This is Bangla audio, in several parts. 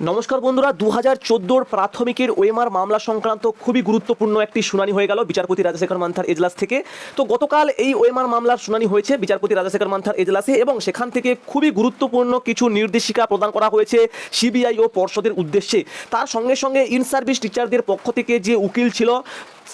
নমস্কার বন্ধুরা দু হাজার চোদ্দোর প্রাথমিকের ওএমআর মামলা সংক্রান্ত খুবই গুরুত্বপূর্ণ একটি শুনানি হয়ে গেল বিচারপতি রাজাশেখর মান্থার এজলাস থেকে। তো গতকাল এই ওএমআর মামলার শুনানি হয়েছে বিচারপতি রাজাশেখর মান্থার এজলাসে এবং সেখান থেকে খুবই গুরুত্বপূর্ণ কিছু নির্দেশিকা প্রদান করা হয়েছে সিবিআই ও পর্ষদের উদ্দেশ্যে। তার সঙ্গে সঙ্গে ইন সার্ভিস টিচারদের পক্ষ থেকে যে উকিল ছিল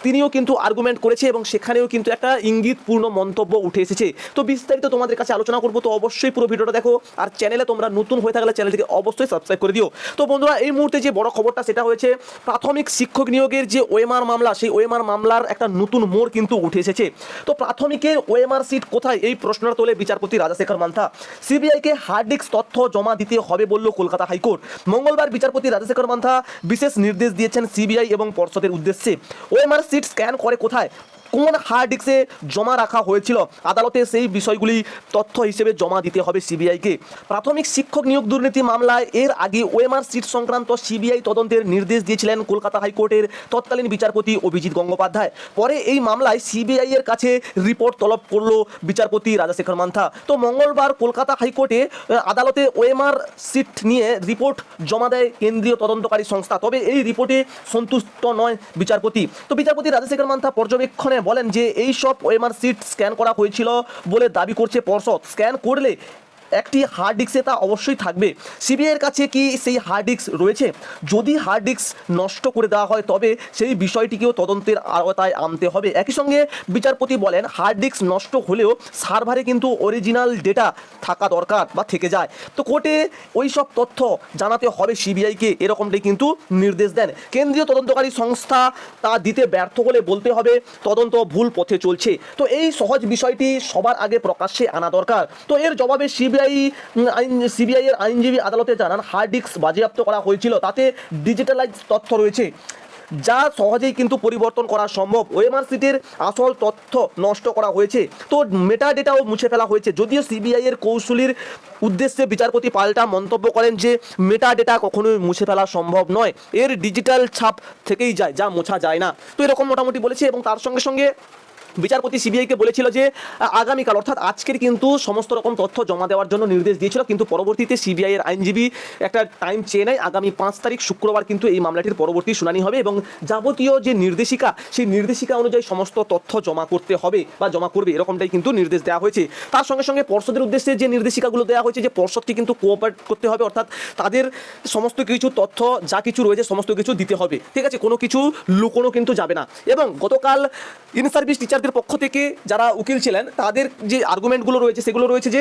তিনিও কিন্তু আর্গুমেন্ট করেছে এবং সেখানেও কিন্তু একটা ইঙ্গিতপূর্ণ মন্তব্য উঠে এসেছে। তো বিস্তারিত তোমাদের কাছে আলোচনা করব, তো অবশ্যই পুরো ভিডিওটা দেখো। আর চ্যানেলে তোমরা নতুন হয়ে থাকলে চ্যানেলটিকে অবশ্যই সাবস্ক্রাইব করে দিও। তো বন্ধুরা, এই মুহূর্তে যে বড় খবরটা, সেটা হয়েছে প্রাথমিক শিক্ষক নিয়োগের যে ওএমআর মামলা, সেই ওএমআর মামলার একটা নতুন মোড় কিন্তু উঠে এসেছে। তো প্রাথমিকের ওএমআর সিট কোথায়? এই প্রশ্নটা তোলে বিচারপতি রাজাশেখর মান্থা। সিবিআইকে হার্ড ডিস্ক তথ্য জমা দিতে হবে বলল কলকাতা হাইকোর্ট। মঙ্গলবার বিচারপতি রাজাশেখর মান্থা বিশেষ নির্দেশ দিয়েছেন সিবিআই এবং পর্ষদের উদ্দেশ্যে। ওএমআর সিট স্ক্যান করে কোথায়? কোন হার্ড ডিস্কে জমা রাখা হয়েছিল? আদালতে সেই বিষয়গুলি তথ্য হিসেবে জমা দিতে হবে সিবিআইকে প্রাথমিক শিক্ষক নিয়োগ দুর্নীতি মামলায় এর আগে ওএমআর সিট সংক্রান্ত সিবিআই তদন্তের নির্দেশ দিয়েছিলেন কলকাতা হাইকোর্টের তৎকালীন বিচারপতি অভিজিৎ গঙ্গোপাধ্যায়। পরে এই মামলায় সিবিআই এর কাছে রিপোর্ট তলব করল বিচারপতি রাজাশেখর মান্থা। তো মঙ্গলবার কলকাতা হাইকোর্টে আদালতে ওএমআর সিট নিয়ে রিপোর্ট জমা দেয় কেন্দ্রীয় তদন্তকারী সংস্থা। তবে এই রিপোর্টে সন্তুষ্ট নয় বিচারপতি। তো বিচারপতি রাজশেখর মান্থা পর্যবেক্ষণে বলেন যে এই সব ওএমআর সিট স্ক্যান করা হয়েছিল বলে দাবি করছে পর্ষদ। স্ক্যান করলে একটি হার্ড ডিস্কে তা অবশ্যই থাকবে। সিবিআইয়ের কাছে কি সেই হার্ড ডিস্ক রয়েছে? যদি হার্ড ডিস্ক নষ্ট করে দেওয়া হয়, তবে সেই বিষয়টিকেও তদন্তের আওতায় আনতে হবে। একই সঙ্গে বিচারপতি বলেন হার্ড ডিস্ক নষ্ট হলেও সার্ভারে কিন্তু অরিজিনাল ডেটা থাকা দরকার বা থেকে যায়। তো কোর্টে ওই সব তথ্য জানাতে হবে সিবিআইকে এরকমটাই কিন্তু নির্দেশ দেন। কেন্দ্রীয় তদন্তকারী সংস্থা তা দিতে ব্যর্থ হলে বলতে হবে, তদন্ত ভুল পথে চলছে। তো এই সহজ বিষয়টি সবার আগে প্রকাশ্যে আনা দরকার। তো এর জবাবে সিবিআই আইন, সিবিআই এর আইনজীবী আদালতে জানান হার্ড ডিস্ক বাজেয়াপ্ত করা হয়েছিল, তাতে ডিজিটালাইজ তথ্য রয়েছে। যা সহজেই কিন্তু পরিবর্তন করা সম্ভব। ওএমআর সিটের আসল তথ্য নষ্ট করা হয়েছে। তো মেটা ডেটাও মুছে ফেলা হয়েছে। যদিও সিবিআই এর কৌশলীর উদ্দেশ্যে বিচারপতি পাল্টা মন্তব্য করেন যে মেটা ডেটা কখনোই মুছে ফেলা সম্ভব নয়। এর ডিজিটাল ছাপ থেকেই যায়, যা মোছা যায় না। তো এরকম মোটামুটি বলেছে এবং তার সঙ্গে সঙ্গে বিচারপতি সিবিআইকে বলেছিল যে আগামীকাল, অর্থাৎ আজকের কিন্তু সমস্ত রকম তথ্য জমা দেওয়ার জন্য নির্দেশ দিয়েছিল, কিন্তু পরবর্তীতে সিবিআই এর আইনজীবী একটা টাইম চেয়ে নেয়। আগামী পাঁচ তারিখ শুক্রবার কিন্তু এই মামলাটির পরবর্তী শুনানি হবে এবং যাবতীয় যে নির্দেশিকা, সেই নির্দেশিকা অনুযায়ী সমস্ত তথ্য জমা করতে হবে বা জমা করবে, এরকমটাই কিন্তু নির্দেশ দেওয়া হয়েছে। তার সঙ্গে সঙ্গে পর্ষদের উদ্দেশ্যে যে নির্দেশিকাগুলো দেওয়া হয়েছে, যে পর্ষদকে কিন্তু কোঅপারেট করতে হবে, অর্থাৎ তাদের সমস্ত কিছু তথ্য, যা কিছু রয়েছে, সমস্ত কিছু দিতে হবে। ঠিক আছে, কোনো কিছু লুকোনো কিন্তু যাবে না। এবং গতকাল ইন সার্ভিস টিচারদের পক্ষ থেকে যারা উকিল ছিলেন তাদের যে আর্গুমেন্টগুলো রয়েছে সেগুলো রয়েছে যে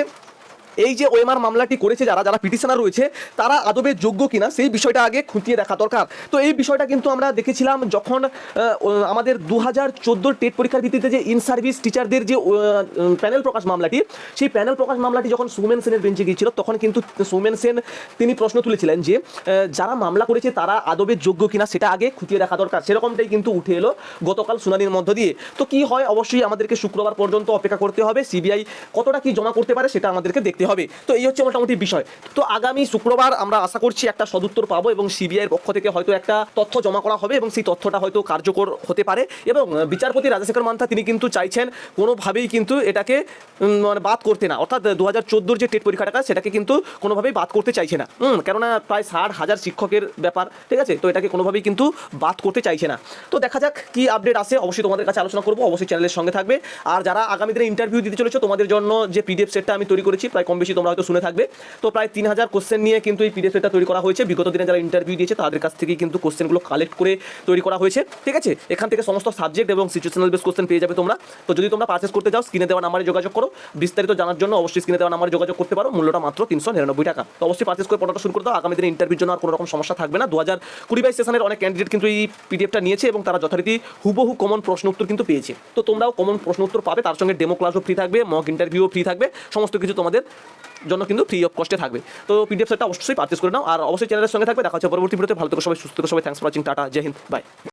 এই যে ওএমআর মামলাটি করেছে যারা যারা পিটিশনার রয়েছে, তারা আদবে যোগ্য কিনা সেই বিষয়টা আগে খুঁটিয়ে দেখা দরকার। তো এই বিষয়টা কিন্তু আমরা দেখেছিলাম যখন আমাদের দু হাজার টেট পরীক্ষার ভিত্তিতে যে ইন সার্ভিস টিচারদের যে প্যানেল প্রকাশ মামলাটি, সেই প্যানেল প্রকাশ মামলাটি যখন সৌমেন সেনের বেঞ্চে গিয়েছিল, তখন কিন্তু সৌমেন সেন তিনি প্রশ্ন তুলেছিলেন যে যারা মামলা করেছে তারা আদবে যোগ্য কিনা সেটা আগে খুঁটিয়ে দেখা দরকার। সেরকমটাই কিন্তু উঠে এলো গতকাল শুনানির মধ্য দিয়ে। তো কি হয়? অবশ্যই আমাদেরকে শুক্রবার পর্যন্ত অপেক্ষা করতে হবে। সিবিআই কতটা কি জমা করতে পারে সেটা আমাদেরকে দেখতে হবে। তো এই হচ্ছে মোটামুটি বিষয়। তো আগামী শুক্রবার আমরা আশা করছি একটা সদুত্তর পাবো এবং সিবিআইয়ের পক্ষ থেকে হয়তো একটা তথ্য জমা করা হবে এবং সেই তথ্যটা হয়তো কার্যকর হতে পারে এবং বিচারপতি রাজশেখর মান্থা তিনি কিন্তু চাইছেন কোনোভাবেই কিন্তু এটাকে মানে বাদ করতে না। অর্থাৎ দু হাজার চোদ্দোর যে টেট পরীক্ষাটা সেটাকে কিন্তু কোনোভাবেই বাদ করতে চাইছে না। হুম, কেননা প্রায় ষাট হাজার শিক্ষকের ব্যাপার, ঠিক আছে? তো এটাকে কোনোভাবেই কিন্তু বাদ করতে চাইছে না। তো দেখা যাক কি আপডেট আসে। অবশ্যই তোমাদের কাছে আলোচনা করব। অবশ্যই চ্যানেলের সঙ্গে থাকবে। আর যারা আগামী দিনে ইন্টারভিউ দিতে চলেছে, তোমাদের জন্য যে পিডিএফ সেটটা আমি তৈরি করেছি, প্রায় কম বেশি তোমরা হয়তো শুনে থাকবে। তো প্রায় তিন হাজার কোশ্চেন নিয়ে কিন্তু এই পিডিএফ সেটটা তৈরি করা হয়েছে। বিগত দিনে যারা ইন্টারভিউ দিয়েছে, তাদের কাছ থেকেই কিন্তু কোশ্চেনগুলো কালেক্ট করে তৈরি করা হয়েছে। ঠিক আছে? এখান থেকে সমস্ত সাবজেক্ট এবং সিচুয়েশনাল বেস কোশ্চেন পেয়ে যাবে তোমরা। তো যদি তোমরা পারচেস করতে চাও স্ক্রিনে দেওয়া নাম্বারে যোগাযোগ করো। বিস্তারিত জানার জন্য অবশ্যই স্ক্রিনে দেওয়া নাম্বারে যোগাযোগ করতে পারো। মূল্যটা মাত্র তিনশো নিরানব্বই টাকা। তো অবশ্যই পারচেস করে পড়াটা শুরু করে দাও। আগামী দিনে ইন্টারভিউর জন্য আর কোনো রকম সমস্যা থাকবে না। দু হাজার কুড়ি বাইশ সেশনের অনেক ক্যান্ডিডেট কিন্তু এই পিডিএফটা নিয়েছে এবং তারা যথারীতি হুবহু কমন প্রশ্ন উত্তর কিন্তু পেয়েছে। তো তোমরাও কমন প্রশ্ন উত্তর পাবে। তার সঙ্গে ডেমো ক্লাসও ফ্রি থাকবে মক ইন্টারভিউও ফ্রি থাকবে। সমস্ত কিছু তোমাদের জন্য কিন্তু ফ্রি অফ কস্টে থাকবে। তো পিডিএফ সেটটা অবশ্যই পারচেস করে নাও। আর অবশ্যই চ্যানেলের সঙ্গে থাকবে। দেখা হচ্ছে পরবর্তী ভিডিওতে ভালো থেকো সবাই, সুস্থ থেকো সবাই। Thanks for watching tata, Joy Hind by